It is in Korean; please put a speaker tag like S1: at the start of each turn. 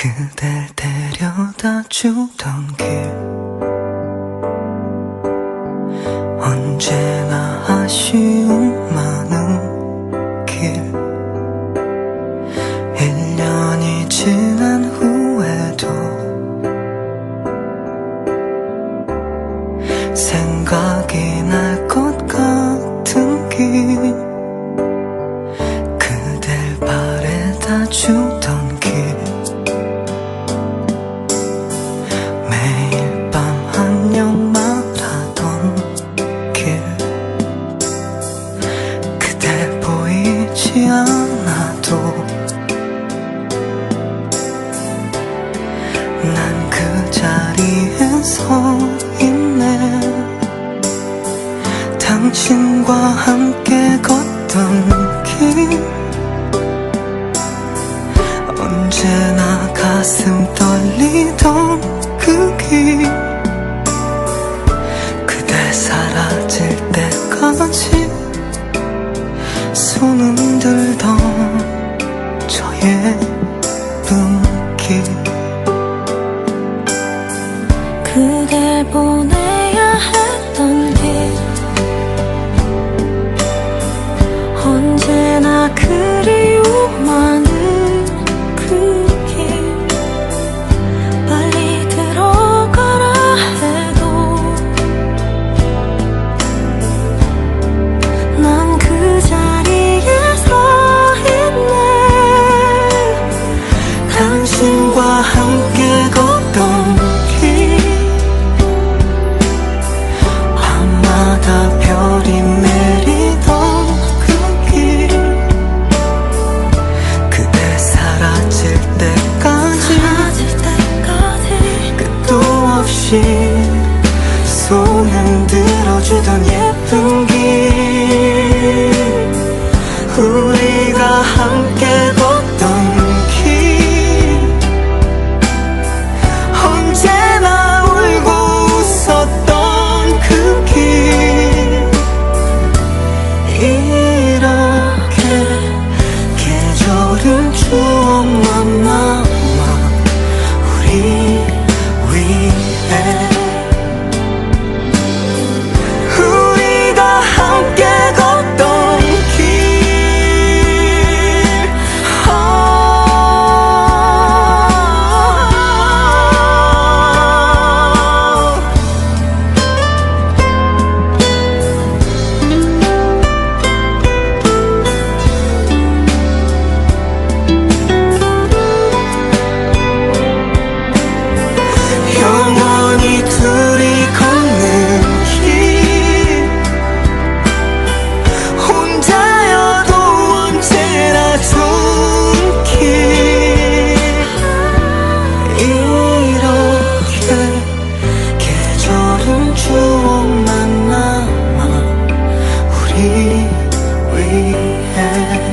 S1: 그댈 데려다 주던 길. 언제나 아쉬움 많은 길. 1년이 지난 후에도 생각이 날 것 같은 길. 그댈 바래다 주던 않아도 난 그 자리에 서 있네. 당신과 함께 걷던 길. 언제나 가슴 떨리던 그길 손 흔들던 저 예쁜 길.
S2: 그댈 보내
S1: 없이 손 흔들어주던 예쁜 길. 함께 and we had.